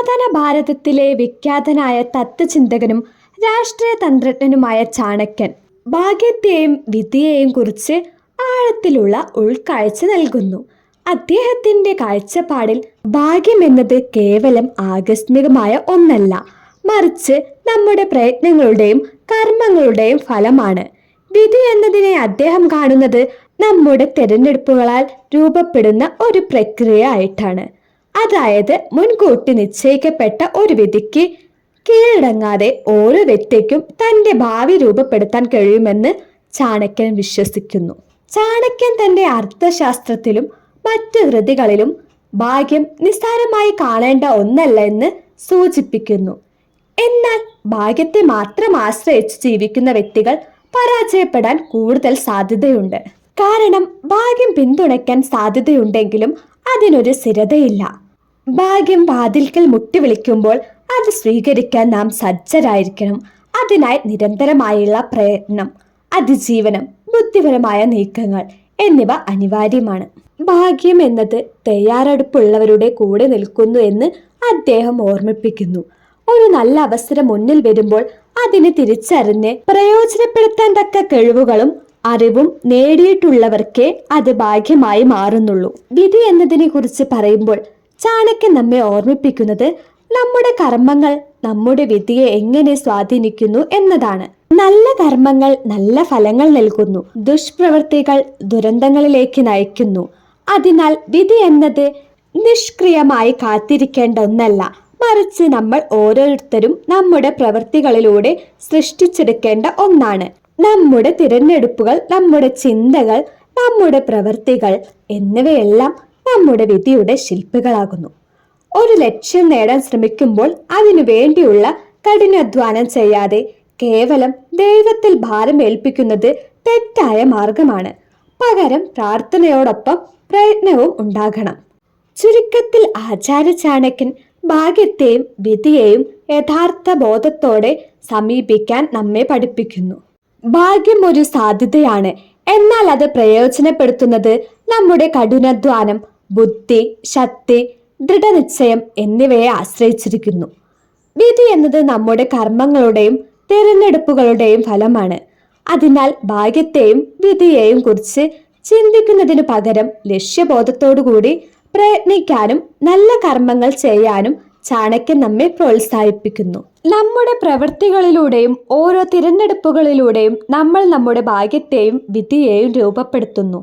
പുരാതന ഭാരതത്തിലെ വിഖ്യാതനായ തത്വചിന്തകനും രാഷ്ട്രീയ തന്ത്രജ്ഞനുമായ ചാണക്യൻ ഭാഗ്യത്തെയും വിധിയെയും കുറിച്ച് ആഴത്തിലുള്ള ഉൾക്കാഴ്ച നൽകുന്നു. അദ്ദേഹത്തിന്റെ കാഴ്ചപ്പാടിൽ ഭാഗ്യം എന്നത് കേവലം ആകസ്മികമായ ഒന്നല്ല മറിച്ച് നമ്മുടെ പ്രയത്നങ്ങളുടെയും കർമ്മങ്ങളുടെയും ഫലമാണ്. വിധി എന്നതിനെ അദ്ദേഹം കാണുന്നത് നമ്മുടെ തിരഞ്ഞെടുപ്പുകളാൽ രൂപപ്പെടുന്ന ഒരു പ്രക്രിയ ആയിട്ടാണ് അതായത് മുൻകൂട്ടി നിശ്ചയിക്കപ്പെട്ട ഒരു വിധിക്ക് കീഴടങ്ങാതെ ഓരോ വ്യക്തിക്കും തന്റെ ഭാവി രൂപപ്പെടുത്താൻ കഴിയുമെന്ന് ചാണക്യൻ വിശ്വസിക്കുന്നു. ചാണക്യൻ തന്റെ അർത്ഥശാസ്ത്രത്തിലും മറ്റു കൃതികളിലും ഭാഗ്യം നിസ്സാരമായി കാണേണ്ട ഒന്നല്ല എന്ന് സൂചിപ്പിക്കുന്നു. എന്നാൽ ഭാഗ്യത്തെ മാത്രം ആശ്രയിച്ച് ജീവിക്കുന്ന വ്യക്തികൾ പരാജയപ്പെടാൻ കൂടുതൽ സാധ്യതയുണ്ട്. കാരണം ഭാഗ്യം പിന്തുണയ്ക്കാൻ സാധ്യതയുണ്ടെങ്കിലും അതിനൊരു സ്ഥിരതയില്ല. ഭാഗ്യം വാതിൽക്കൽ മുട്ടി വിളിക്കുമ്പോൾ അത് സ്വീകരിക്കാൻ നാം സജ്ജരായിരിക്കണം. അതിനായി നിരന്തരമായുള്ള പ്രയത്നം അതിജീവനം ബുദ്ധിപരമായ നീക്കങ്ങൾ എന്നിവ അനിവാര്യമാണ്. ഭാഗ്യം എന്നത് തയ്യാറെടുപ്പുള്ളവരുടെ കൂടെ നിൽക്കുന്നു എന്ന് അദ്ദേഹം ഓർമ്മിപ്പിക്കുന്നു. ഒരു നല്ല അവസരം മുന്നിൽ വരുമ്പോൾ അതിനെ തിരിച്ചറിഞ്ഞ് പ്രയോജനപ്പെടുത്താൻ തക്ക കഴിവുകളും അറിവും നേടിയിട്ടുള്ളവർക്കേ അത് ഭാഗ്യമായി മാറുന്നുള്ളൂ. വിധി എന്നതിനെ കുറിച്ച് പറയുമ്പോൾ ചാണക്യൻ നമ്മെ ഓർമ്മിപ്പിക്കുന്നത് നമ്മുടെ കർമ്മങ്ങൾ നമ്മുടെ വിധിയെ എങ്ങനെ സ്വാധീനിക്കുന്നു എന്നതാണ്. നല്ല കർമ്മങ്ങൾ നല്ല ഫലങ്ങൾ നൽകുന്നു. ദുഷ്പ്രവൃത്തികൾ ദുരന്തങ്ങളിലേക്ക് നയിക്കുന്നു. അതിനാൽ വിധി എന്നത് നിഷ്ക്രിയമായി കാത്തിരിക്കേണ്ട ഒന്നല്ല. മറിച്ച് നമ്മൾ ഓരോരുത്തരും നമ്മുടെ പ്രവൃത്തികളിലൂടെ സൃഷ്ടിച്ചെടുക്കേണ്ട ഒന്നാണ്. നമ്മുടെ തിരഞ്ഞെടുപ്പുകൾ നമ്മുടെ ചിന്തകൾ നമ്മുടെ പ്രവൃത്തികൾ എന്നിവയെല്ലാം നമ്മുടെ വിധിയുടെ ശില്പികളാകുന്നു. ഒരു ലക്ഷ്യം നേടാൻ ശ്രമിക്കുമ്പോൾ അതിനു വേണ്ടിയുള്ള കഠിനാധ്വാനം ചെയ്യാതെ കേവലം ദൈവത്തിൽ ഭാരം ഏൽപ്പിക്കുന്നത് തെറ്റായ മാർഗമാണ്. പകരം പ്രാർത്ഥനയോടൊപ്പം പ്രയത്നവും ഉണ്ടാകണം. ചുരുക്കത്തിൽ ആചാര്യ ചാണക്യൻ ഭാഗ്യത്തെയും വിധിയെയും യഥാർത്ഥ ബോധത്തോടെ സമീപിക്കാൻ നമ്മെ പഠിപ്പിക്കുന്നു. ഭാഗ്യം ഒരു സാധ്യതയാണ്. എന്നാൽ അത് പ്രയോജനപ്പെടുത്തുന്നത് നമ്മുടെ കഠിനാധ്വാനം ബുദ്ധി ശക്തി ദൃഢനിശ്ചയം എന്നിവയെ ആശ്രയിച്ചിരിക്കുന്നു. വിധി എന്നത് നമ്മുടെ കർമ്മങ്ങളുടെയും തിരഞ്ഞെടുപ്പുകളുടെയും ഫലമാണ്. അതിനാൽ ഭാഗ്യത്തെയും വിധിയെയും കുറിച്ച് ചിന്തിക്കുന്നതിനു പകരം ലക്ഷ്യബോധത്തോടുകൂടി പ്രയത്നിക്കാനും നല്ല കർമ്മങ്ങൾ ചെയ്യാനും ചാണക്യൻ നമ്മെ പ്രോത്സാഹിപ്പിക്കുന്നു. നമ്മുടെ പ്രവൃത്തികളിലൂടെയും ഓരോ തിരഞ്ഞെടുപ്പുകളിലൂടെയും നമ്മൾ നമ്മുടെ ഭാഗ്യത്തെയും വിധിയെയും രൂപപ്പെടുത്തുന്നു.